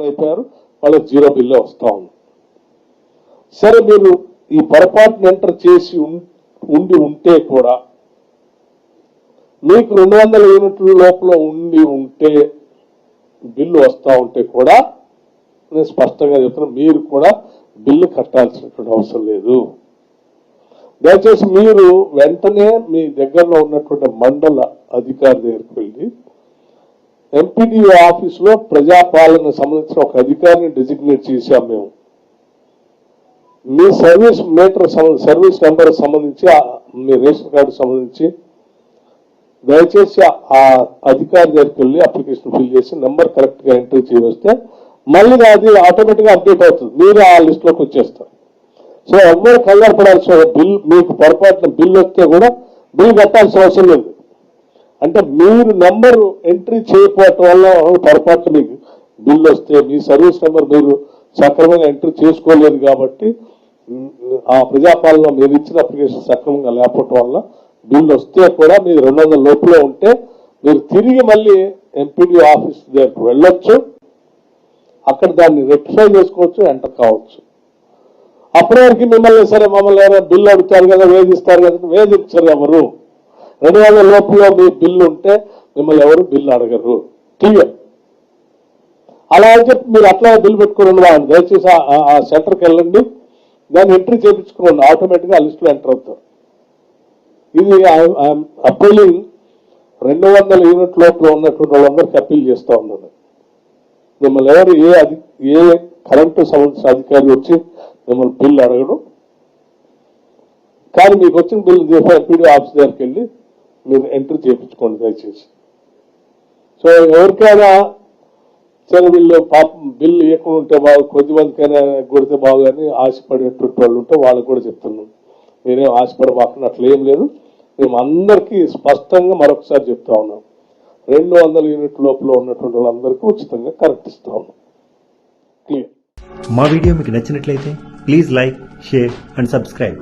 Enter అయిపోయారు వాళ్ళకి zero బిల్లే వస్తా ఉంది. సరే మీరు ఈ పొరపాటును ఎంటర్ చేసి ఉండి ఉంటే కూడా మీకు రెండు వందల యూనిట్ల లోపల ఉండి ఉంటే బిల్లు వస్తా ఉంటే కూడా నేను స్పష్టంగా చెప్తున్నా మీరు కూడా బిల్లు కట్టాల్సినటువంటి అవసరం లేదు. దయచేసి మీరు వెంటనే మీ దగ్గరలో ఉన్నటువంటి మండల అధికారి దగ్గరికి వెళ్ళి ఎంపీడీఓ ఆఫీసులో ప్రజాపాలన సంబంధించిన ఒక అధికారిని డిజిగ్నేట్ చేశాం మేము. మీ సర్వీస్ మీటర్ సంబంధ- సర్వీస్ నెంబర్ సంబంధించి మీ రేషన్ కార్డు సంబంధించి దయచేసి ఆ అధికారి దగ్గరికి వెళ్ళి అప్లికేషన్ ఫిల్ చేసి నెంబర్ కరెక్ట్గా ఎంట్రీ చేస్తే మళ్ళీ అది ఆటోమేటిక్గా అప్డేట్ అవుతుంది. మీరు ఆ లిస్ట్లోకి వచ్చేస్తారు. సో ఎవరు కంగారు పడాల్సిన బిల్ మీకు పొరపాటున బిల్ వస్తే కూడా బిల్ కట్టాల్సిన అవసరం లేదు. అంటే మీరు నెంబర్ ఎంట్రీ చేయకపోవటం వల్ల పొరపాటు మీకు బిల్ వస్తే మీ సర్వీస్ నెంబర్ మీరు సక్రమంగా ఎంట్రీ చేసుకోలేదు కాబట్టి ఆ ప్రజాపాలన మీరు ఇచ్చిన అప్లికేషన్ సక్రమంగా లేకపోవటం వల్ల బిల్ వస్తే కూడా మీరు రెండు వందల లోపలే ఉంటే మీరు తిరిగి మళ్ళీ ఎంపీడీ ఆఫీస్ దగ్గరకు వెళ్ళొచ్చు. అక్కడ దాన్ని రెక్టిఫై చేసుకోవచ్చు ఎంటర్ కావచ్చు. అప్పటి వరకు మిమ్మల్ని సరే మమ్మల్ని ఎవరైనా బిల్లు అడుగుతారు కదా వేధిస్తారు కదా వేధించరు ఎవరు? రెండు వందల లోపల మీ బిల్లు ఉంటే మిమ్మల్ని ఎవరు బిల్లు అడగరు. క్లియర్ అలా అని చెప్పి మీరు అట్లా బిల్లు పెట్టుకుని వాళ్ళు దయచేసి ఆ- సెంటర్కి వెళ్ళండి. దాన్ని ఎంట్రీ చేయించుకోండి. ఆటోమేటిక్గా ఆ లిస్టులో ఎంటర్ అవుతారు. ఇది అప్పీలింగ్ రెండు వందల యూనిట్ లోపల ఉన్నటువంటి వాళ్ళందరికీ అప్పీల్ చేస్తూ ఉన్నాను. మిమ్మల్ని ఎవరు ఏ అధి ఏ కరెంటు సంబంధించిన అధికారి వచ్చి మిమ్మల్ని బిల్లు అడగడం. కానీ మీకు వచ్చిన బిల్లు ఎంపీడీ ఆఫీస్ దగ్గరికి వెళ్ళి మీరు ఎంట్రీ చేయించుకోండి దయచేసి. సో ఎవరికైనా సరే వీళ్ళు పాపం బిల్లు ఎక్కువ ఉంటే బాగు కొద్ది మందికైనా కొడితే బాగు అని ఆశపడేటువంటి వాళ్ళు ఉంటే వాళ్ళకి కూడా చెప్తున్నాం నేనేం ఆశపడబాకుండా అట్లా ఏం లేదు. మేము అందరికీ స్పష్టంగా మరొకసారి చెప్తా ఉన్నాం. రెండు వందల యూనిట్ లోపల ఉన్నటువంటి వాళ్ళందరికీ ఉచితంగా కరెక్ట్ ఇస్తా ఉన్నాం. క్లియర్. మా వీడియో మీకు నచ్చినట్లయితే please like share and subscribe.